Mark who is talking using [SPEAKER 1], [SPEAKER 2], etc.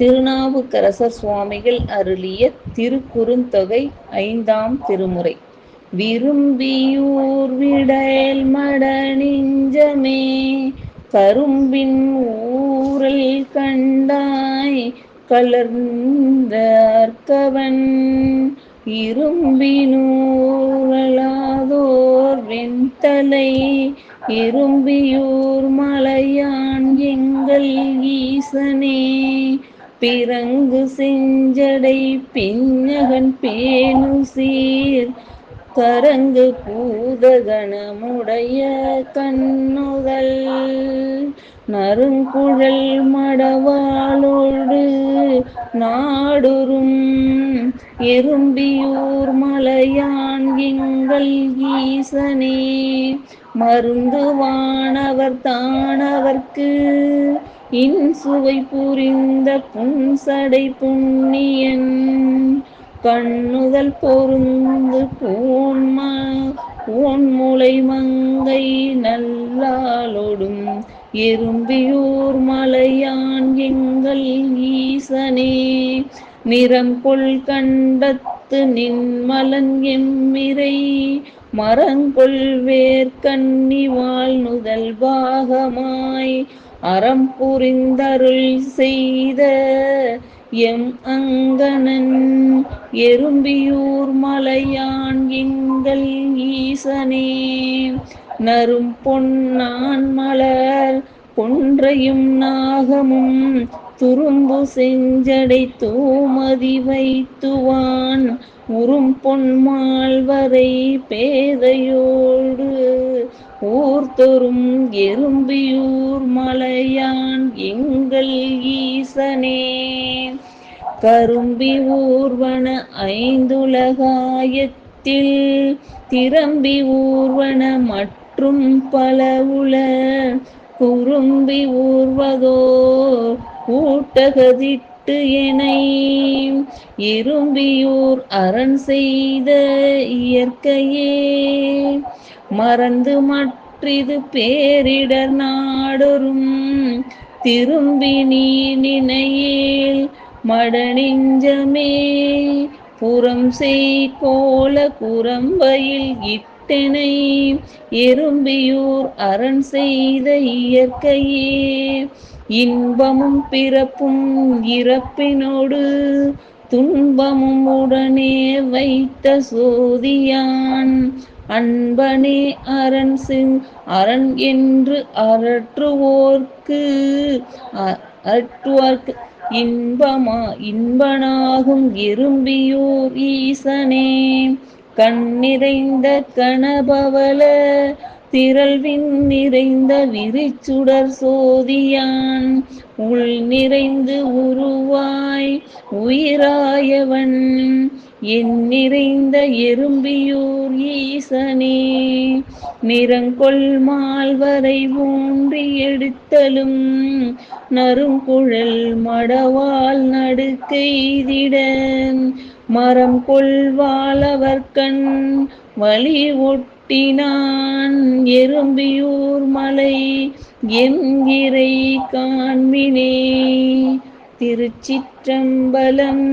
[SPEAKER 1] திருநாவுக்கரசர் சுவாமிகள் அருளிய திருக்குறுந்தொகை ஐந்தாம் திருமுறை. விரும்பியூர் விடல் மடனிஞ்சமே கரும்பின் ஊரல் கண்டாய் கலர்ந்தவன் இரும்பினூரலாதோர் வெண்தலை இரும்பியூர் மலையான் எங்கள் ஈசனே. பிறங்கு செஞ்சடை பின்னகன் பேணு சீர். கரங்கு பூதகணமுடைய கண்ணுதல் நறுங்குழல் மடவாளோடு நாடுறும். எறும்பியூர் மலையான் எங்கள் ஈசனே மருந்து வானவர் தானவர்க்கு இன்சுவை புரிந்த புன்சடை புண்ணியன். கண்ணுதல் பொருந்து பூன்ம பூன்முளை மங்கை நல்லாளொடும் எறும்பியூர் மலையான் எங்கள் ஈசனே நிறம் கொள் கண்டத்து நின்மலன் எம்மிரை. மரங்கொள் வேர்க்கண்ணி வாழ்நுதல் பாகமாய் அறம் புரிந்தருள் செய்த எம் அங்கணன் எறும்பியூர் மலையான் எங்கள் ஈசனே. நரும் பொன்னான் மலர் கொன்றையும் நாகமும் துரும்பு செஞ்சடை தூமதி வைத்துவான். உறும் பொன்மாள்வரை பேதையோடு ஊர்தொரும் எறும்பியூர் மலையான் எங்கள் ஈசனே. கரும்பி ஊர்வன ஐந்துலகாயத்தில் திரம்பி ஊர்வன மற்றும் பல உல குறும்பி ஊர்வதோ கூட்டகதிட்டு எனை. இரும்பியூர் அரண் செய்த இயற்கையே. மறந்து மற்றிது பேரிடர் நாடொரும். திரும்பி நீ நினையில் மடநெஞ்சமே. புறம் செய் கோல குரம்பையில் இட்டனை. எறும்பியூர் அரண் செய்த இயற்கையே. இன்பமும் பிறப்பும் இறப்பினோடு. துன்பமும் உடனே வைத்த சோதியான். அன்பனே அரண் சிங் அரண் என்று அரற்றுவோர்க்கு அரற்றுவார்க்கு இன்பமா இன்பனாகும் விரும்பியோர் ஈசனே. கண் நிறைந்த கணபவல திரள்வின் நிறைந்த விரிச்சுடர் சோதியான் உள் நிறைந்து உருவாய் உயிராயவன். என் நிறைந்த எறும்பியூர் ஈசனே நிறங்கொள் மால்வரை ஊன்றி எடுத்தலும் நறுங்குழல் மடவால் நடுக்கெய்திட மரம் கொள்வாளவர் கண் வழி ஒட்டினான் எறும்பியூர் மலை என்கிறை காண்பினே திருச்சிற்றம்பலம்.